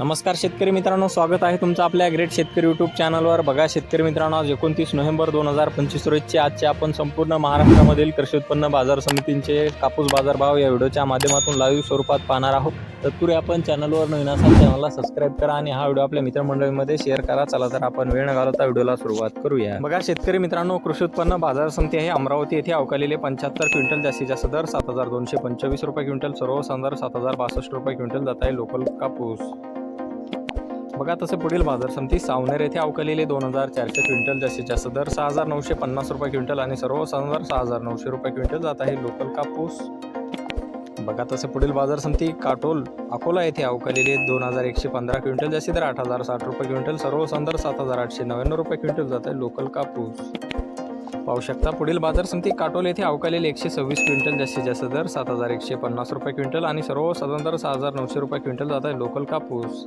नमस्कार शेतकरी मित्रांनो स्वागत आहे तुमचं आपल्या ग्रेट शेतकरी यूट्यूब चॅनलवर बघा शेतकरी मित्रांनो आज एकोणतीस नोव्हेंबर दोन हजार पंचवीस रोजचे आजचे आपण संपूर्ण महाराष्ट्रामधील कृषी उत्पन्न बाजार समितींचे कापूस बाजारभाव या व्हिडिओच्या माध्यमातून लाईव्ह स्वरूपात पाहणार आहोत. तत्पूर्वी आपण चॅनलवर नवीन असाल चॅनलला सबस्क्राईब करा आणि हा व्हिडिओ आपल्या मित्रमंडळीमध्ये शेअर करा. चला तर आपण वेळ न घालवता व्हिडिओला सुरुवात करूया. बघा शेतकरी मित्रांनो कृषी उत्पन्न बाजार समिती आहे अमरावती येथे अवकालेले पंच्याहत्तर क्विंटल जास्तीत जास्त दर सात हजार दोनशे पंचवीस रुपये क्विंटल सर्व दर सात हजार बासष्ट रुपये क्विंटल जात आहे लोकल कापूस. बघा तसे पुढील बाजार समिती सावनेर येथे अवकलेले दोन हजार चारशे क्विंटल जास्तीत जास्त दर सहा हजार नऊशे पन्नास रुपये क्विंटल आणि सर्व दर सहा हजार नऊशे रुपये क्विंटल जात आहे लोकल कापूस. बघा तसे पुढील बाजार समिती काटोल अकोला येथे अवकलेले दोन हजार एकशे पंधरा क्विंटल जास्ती दर आठ हजार साठ रुपये क्विंटल सर्व दर सात हजार आठशे नव्याण्णव रुपये क्विंटल जात आहे लोकल कापूस. पाहू शकता पुढील बाजार समिती काटोल येथे अवकालेले एकशे सव्वीस क्विंटल जास्तीत जास्त दर सात हजार एकशे पन्नास रुपये क्विंटल आणि सर्व दर सहा हजार नऊशे रुपये क्विंटल जात आहे लोकल कापूस.